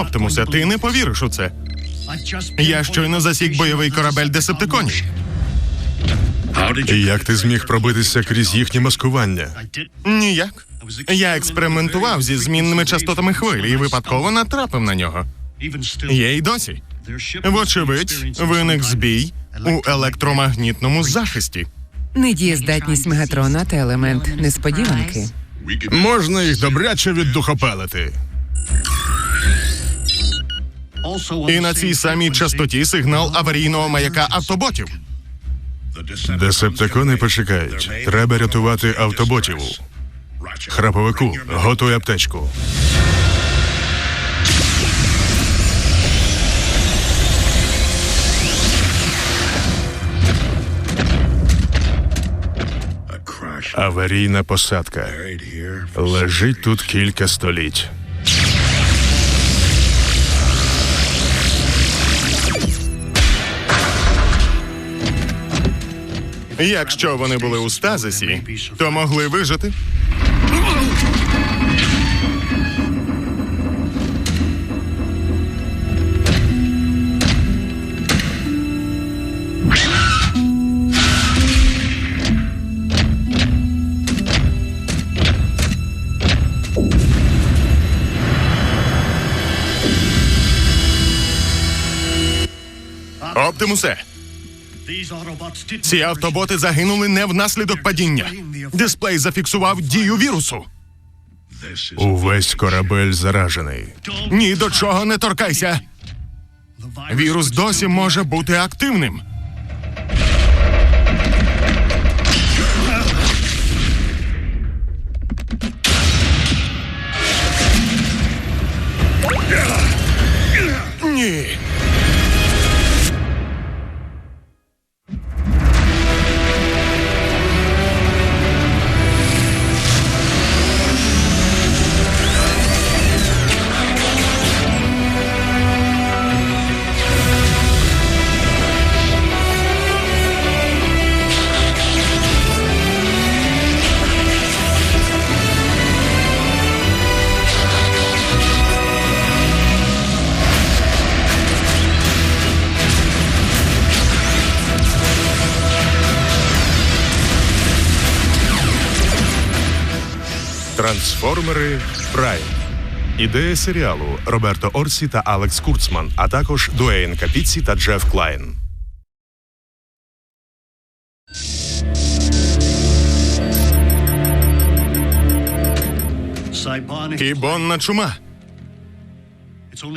Оптимусе, ти не повіриш у це. Я щойно засік бойовий корабель десептиконів. І як ти зміг пробитися крізь їхнє маскування? Ніяк. Я експериментував зі змінними частотами хвилі і випадково натрапив на нього. Є й досі. Вочевидь, виник збій у електромагнітному захисті. Недієздатність Мегатрона та елемент несподіванки. Можна їх добряче віддухопелити. І на цій самій частоті сигнал аварійного маяка автоботів. Десептикони почекають. Треба рятувати автоботів. Храповику, готуй аптечку. Аварійна посадка. Лежить тут кілька століть. Якщо вони були у стазисі, то могли вижити. Оптимусе, ці автоботи загинули не внаслідок падіння. Дисплей зафіксував дію вірусу. Увесь корабель заражений. Ні до чого не торкайся. Вірус досі може бути активним. Ні. Ідея серіалу Роберто Орсі та Алекс Курцман, а також Дуейн Капіці та Джеф Клайн. Кібонна чума.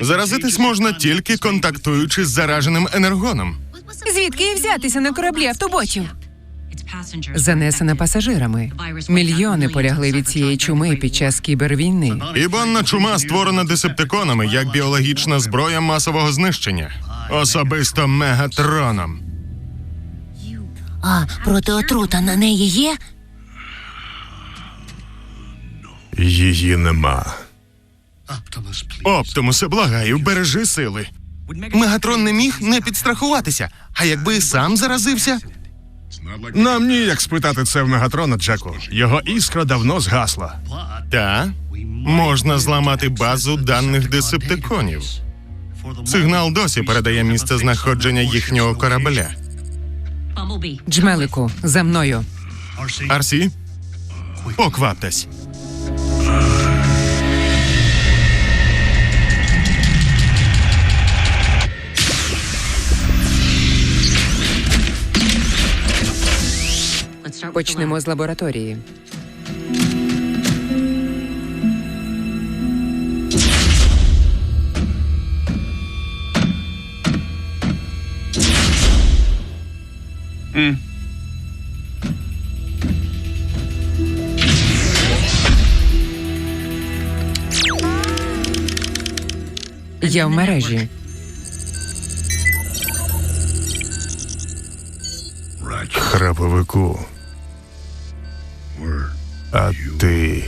Заразитись можна тільки контактуючи з зараженим енергоном. Звідки взятися на кораблі автоботів? Занесена пасажирами. Мільйони полягли від цієї чуми під час кібервійни. Кібонна чума створена десептиконами як біологічна зброя масового знищення. Особисто мегатроном. А протиотрута на неї є? Її нема. Оптимусе, благаю, бережи сили. Мегатрон не міг не підстрахуватися. А якби сам заразився, Нам ніяк спитати це в Мегатрона, Джеку. Його іскра давно згасла. та можна зламати базу даних десептиконів. Сигнал досі передає місце знаходження їхнього корабля. Джмелику, за мною. Арсі, покваптесь. Почнемо з лабораторії. Я в мережі. Храповику. А ти.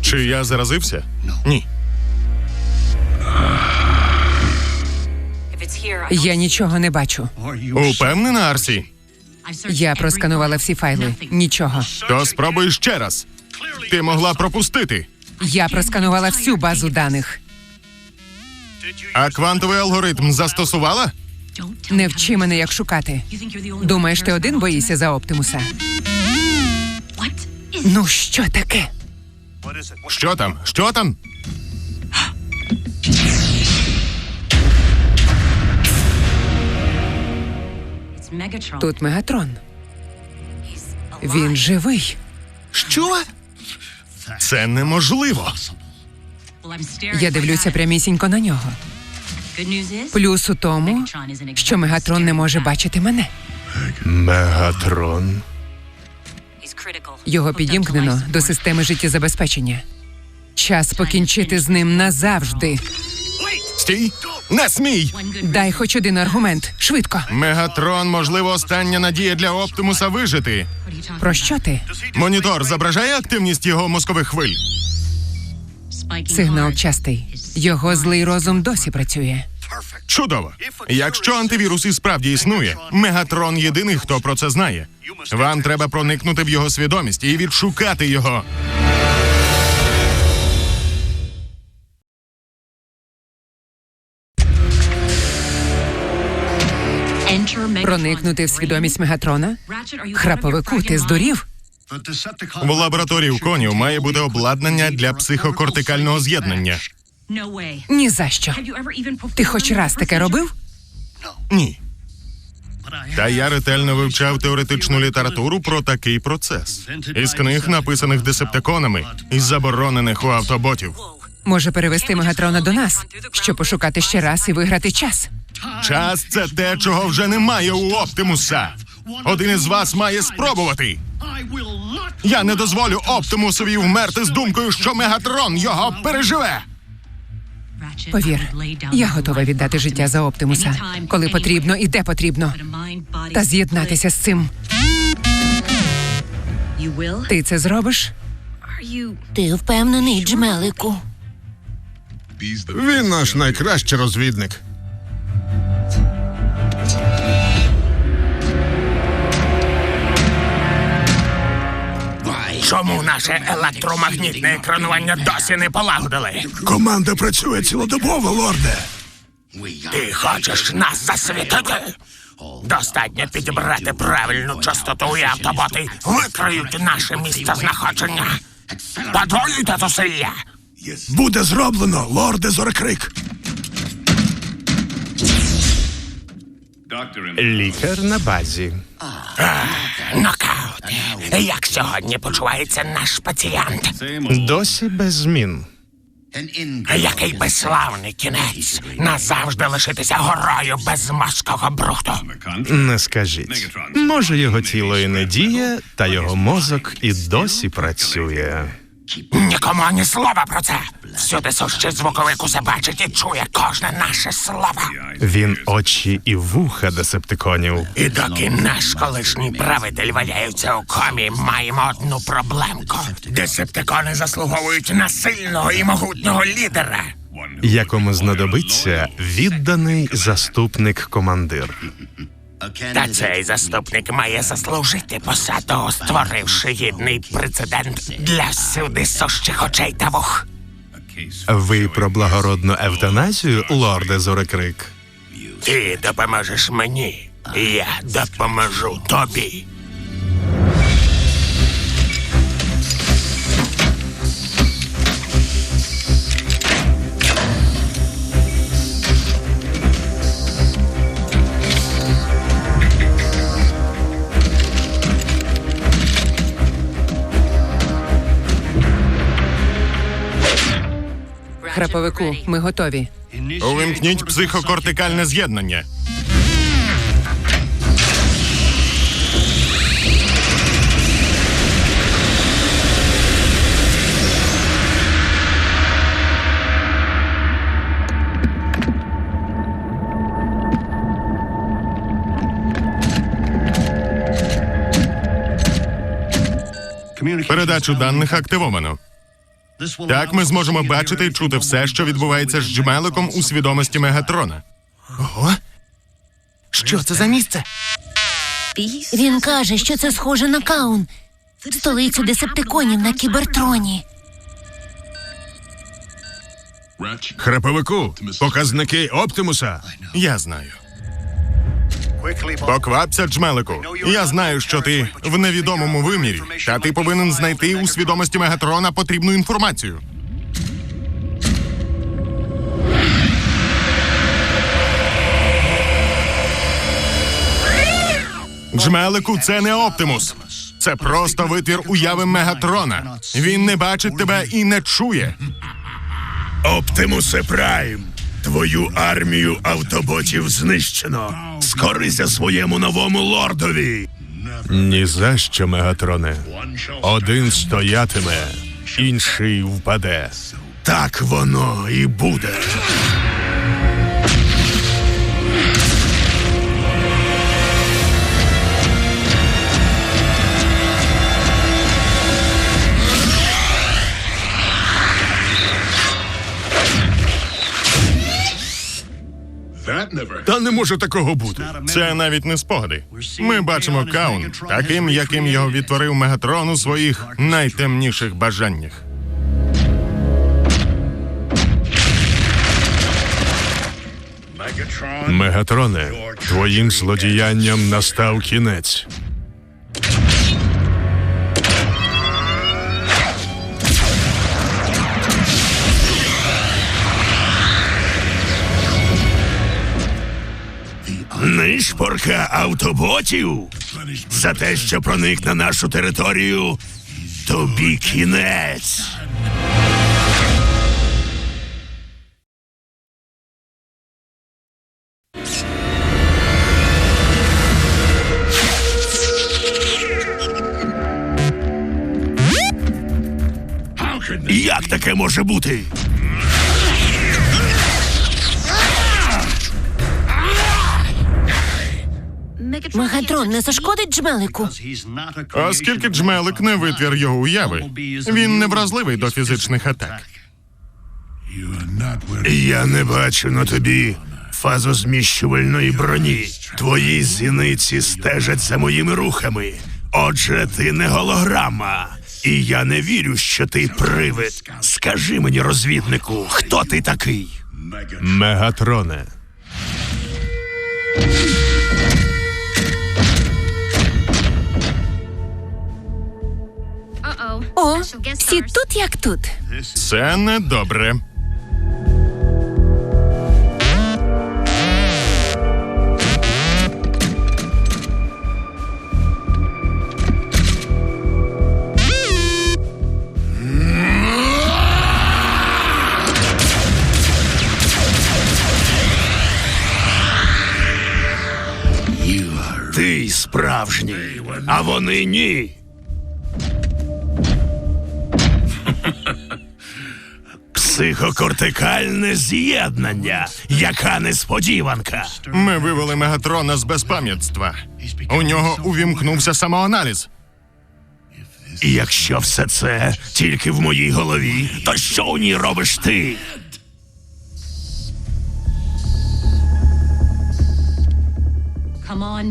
Чи я заразився? Ні. Я нічого не бачу. Упевнена, Арсі? Я просканувала всі файли. Нічого. То спробуй ще раз. Ти могла пропустити. Я просканувала всю базу даних. А квантовий алгоритм застосувала? Не вчи мене, як шукати. Думаєш, ти один боїшся за Оптимуса? Ну що таке? Що там? Що там? Тут Мегатрон. Він живий. Що? Це неможливо. Я дивлюся прямісінько на нього. Плюс у тому, що Мегатрон не може бачити мене. Мегатрон. Його підімкнено до системи життєзабезпечення. Час покінчити з ним назавжди. Стій! Не смій! Дай хоч один аргумент. Швидко. Мегатрон, можливо, остання надія для Оптимуса вижити. Про що ти? Монітор зображає активність його мозкових хвиль. Сигнал частий. Його злий розум досі працює. Чудово. Якщо антивірус і справді існує, Мегатрон єдиний, хто про це знає. Вам треба проникнути в його свідомість і відшукати його. Проникнути в свідомість Мегатрона? Храповику, ти здурів? В лабораторії в конів має бути обладнання для психокортикального з'єднання. Ні за що. Ти хоч раз таке робив? Ні. Та я ретельно вивчав теоретичну літературу про такий процес. Із книг, написаних десептиконами, із заборонених у автоботів. Може перевести Мегатрона до нас, щоб пошукати ще раз і виграти час. Час це те, чого вже немає у Оптимуса. Один із вас має спробувати. Я не дозволю Оптимусові вмерти з думкою, що Мегатрон його переживе. Повір, я готова віддати життя за Оптимуса, коли потрібно і де потрібно, та з'єднатися з цим. Ти це зробиш? Ти впевнений, Джмелику? Він наш найкращий розвідник. Чому наше електромагнітне екранування досі не полагодили? Команда працює цілодобово, лорде. Ти хочеш нас засвітити? Достатньо підібрати правильну частоту і автоботи викриють наше місце знаходження. Подвоюйте зусилля. Буде зроблено, лорде Зорекрик. Лікар на базі. Нокаут. Як сьогодні почувається наш пацієнт? Досі без змін. Який безславний кінець назавжди лишитися горою без морського брухту. Не скажіть. Може, його тіло і не діє, та його мозок і досі працює. Нікому ані слова про це. Всюди сущий звуковик усе бачить і чує кожне наше слово. Він очі і вуха десептиконів. І доки наш колишній правитель валяється у комі, маємо одну проблемку. Десептикони заслуговують на сильного і могутнього лідера. Якому знадобиться відданий заступник командир. Та цей заступник має заслужити посаду, створивши гідний прецедент для всюди сущих очей та вух. Ви про благородну евтаназію, лорде Зорекрик? Ти допоможеш мені, я допоможу тобі. Храповику, ми готові. Увімкніть психокортикальне з'єднання. Передачу даних активовано. Так ми зможемо бачити і чути все, що відбувається з джмеликом у свідомості Мегатрона. Ого? Що це за місце? Він каже, що це схоже на Каун, столицю десептиконів на кібертроні. Храповику, показники Оптимуса. Я знаю. Поквапся, джмелику. Я знаю, що ти в невідомому вимірі, та ти повинен знайти у свідомості Мегатрона потрібну інформацію. Джмелику, це не Оптимус. Це просто витвір уяви Мегатрона. Він не бачить тебе і не чує. Оптимусе Прайм. Твою армію автоботів знищено. Скорися своєму новому лордові. Ні за що, Мегатроне. Один стоятиме, інший впаде. Так воно і буде. Та не може такого бути. Це навіть не спогади. Ми бачимо Каун таким, яким його відтворив Мегатрон у своїх найтемніших бажаннях. Мегатроне, твоїм злодіянням настав кінець. Нишпорка автоботів. За те, що проник на нашу територію. Тобі кінець. Як таке може бути? Мегатрон не зашкодить джмелику. Оскільки джмелик не витвір його уяви, він не вразливий до фізичних атак. Я не бачу на тобі фазозміщувальної броні. Твої зіниці стежать за моїми рухами. Отже, ти не голограма. І я не вірю, що ти привид. Скажи мені, розвіднику, хто ти такий? Мегатроне. О, всі тут як тут. Це недобре. Ти справжній, а вони ні. Психокортикальне з'єднання. Яка несподіванка. Ми вивели Мегатрона з безпам'ятства. У нього увімкнувся самоаналіз. І якщо все це тільки в моїй голові, то що у ній робиш ти?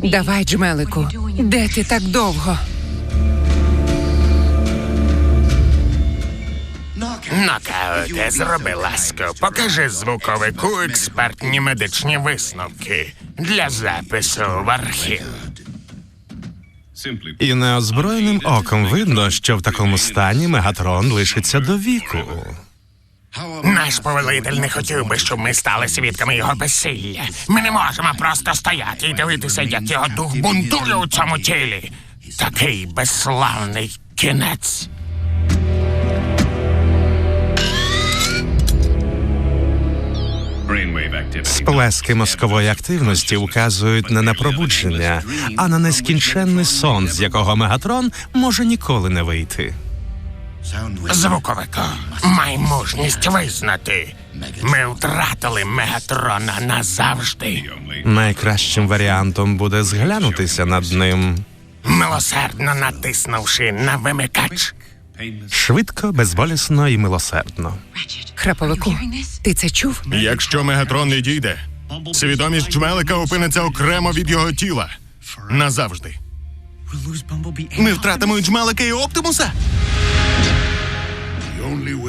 Давай, джмелику. Де ти так довго? Нокауте, зроби ласку. Покажи звуковику експертні медичні висновки для запису в архів. І неозброєним оком видно, що в такому стані Мегатрон лишиться до віку. Наш повелитель не хотів би, щоб ми стали свідками його безсилля. Ми не можемо просто стояти і дивитися, як його дух бунтує у цьому тілі. Такий безславний кінець. Сплески мозкової активності вказують не на пробудження, а на нескінченний сон, з якого Мегатрон може ніколи не вийти. Звуковику, май мужність визнати. Ми втратили Мегатрона назавжди. Найкращим варіантом буде зглянутися над ним Милосердно натиснувши на вимикач. Швидко, безболісно і милосердно. Храповику, ти це чув? Якщо Мегатрон не дійде, свідомість Джмелика опиниться окремо від його тіла. Назавжди. Ми втратимо і Джмелика і Оптимуса?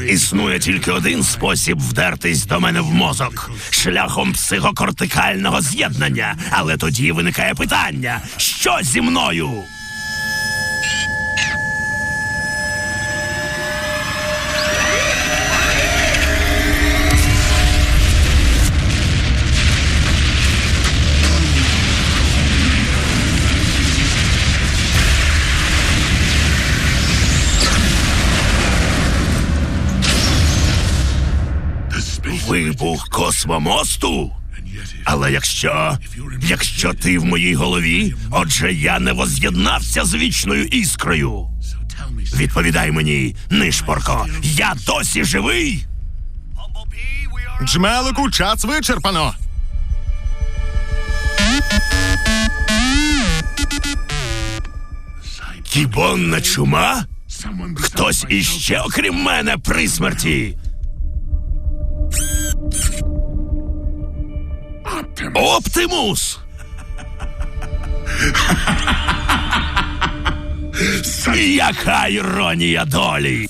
Існує тільки один спосіб вдертись до мене в мозок шляхом психокортикального з'єднання. Але тоді виникає питання: що зі мною? Вибух космомосту? Але якщо. Якщо ти в моїй голові, отже я не воз'єднався з вічною іскрою. Відповідай мені, нишпорко, я досі живий? Джмелику, час вичерпано. Кібонна чума? Хтось іще, окрім мене, при смерті. Оптимус! Яка іронія долі!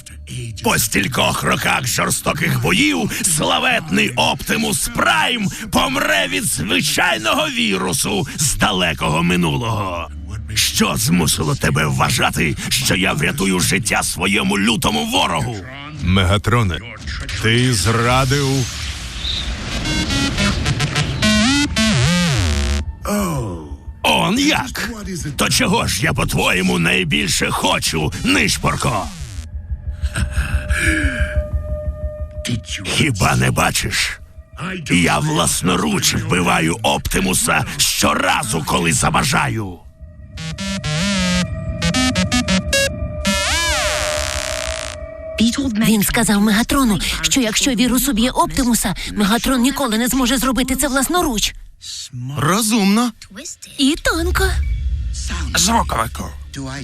По стількох роках жорстоких боїв славетний Оптимус Прайм помре від звичайного вірусу з далекого минулого. Що змусило тебе вважати, що я врятую життя своєму лютому ворогу? Мегатроне, ти зрадив. Он як? То чого ж я, по-твоєму, найбільше хочу, нишпорко? Хіба не бачиш? Я власноруч вбиваю Оптимуса щоразу, коли забажаю. Він сказав Мегатрону, що якщо вірус уб'є Оптимуса, Мегатрон ніколи не зможе зробити це власноруч. Розумно. І тонко. Звуковику.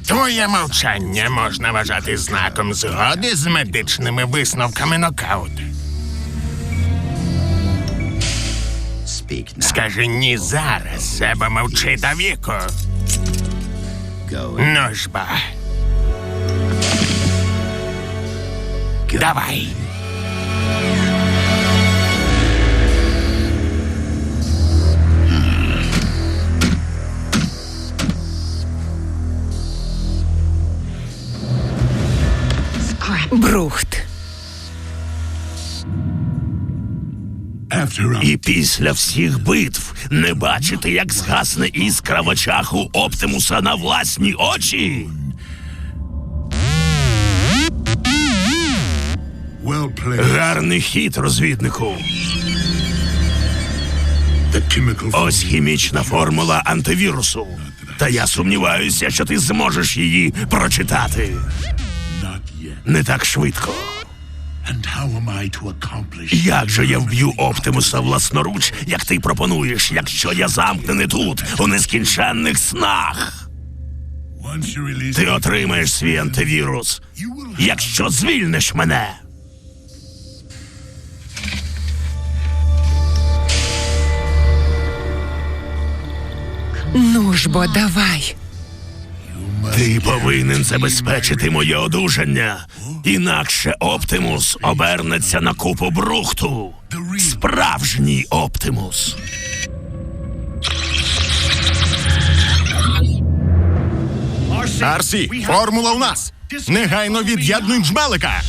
Твоє мовчання можна вважати знаком згоди з медичними висновками нокауту. Скажи ні зараз, або мовчи до віку. Ну ж ба. Давай. Брухт. І після всіх битв не бачити, як згасне іскра в очах у Оптимуса на власні очі. Гарний хід, розвіднику. Ось хімічна формула антивірусу. Та я сумніваюся, що ти зможеш її прочитати. Не так швидко. Як же я вб'ю Оптимуса власноруч, як ти пропонуєш, якщо я замкнений тут, у нескінченних снах? Ти отримаєш свій антивірус, якщо звільниш мене. Ну ж бо давай. Ти повинен забезпечити моє одужання. Інакше Оптимус обернеться на купу брухту. Справжній Оптимус. Арсі, формула у нас. Негайно від'єднуй джмелика.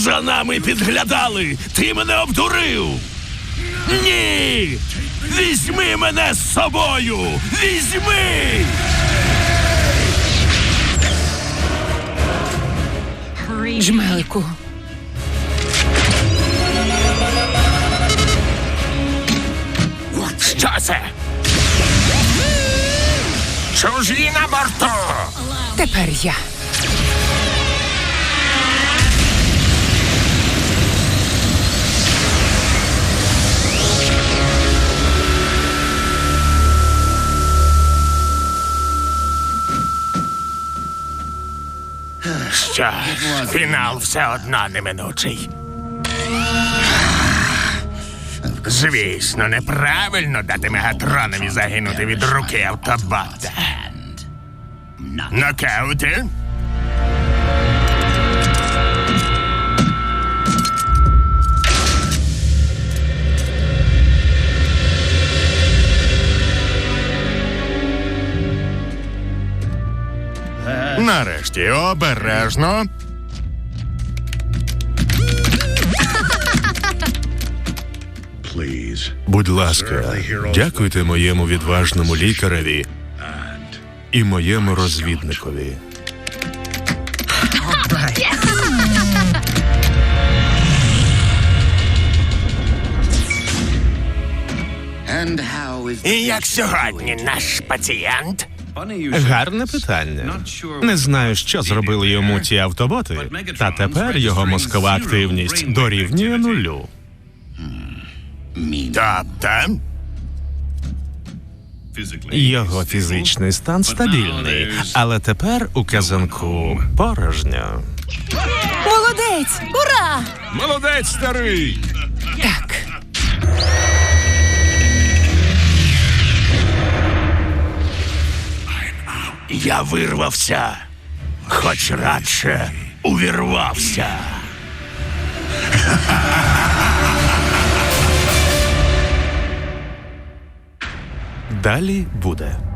За нами підглядали. Ти мене обдурив. Ні. Візьми мене з собою. Візьми. Джмелику. Що це? Чужі на борту. Тепер я. Що ж, фінал все одно неминучий. Звісно, неправильно дати Мегатронові загинути від руки автобота. Нокаути? Нарешті обережно. Будь ласка, дякуйте моєму відважному лікареві і моєму розвідникові. І як сьогодні наш пацієнт? Гарне питання. Не знаю, що зробили йому ті автоботи, та тепер його мозкова активність дорівнює нулю. Тобто, Його фізичний стан стабільний, але тепер у казанку порожньо. Молодець! Ура! Молодець, старий! Так. Я вирвався, хоч радше увірвався. Далі буде.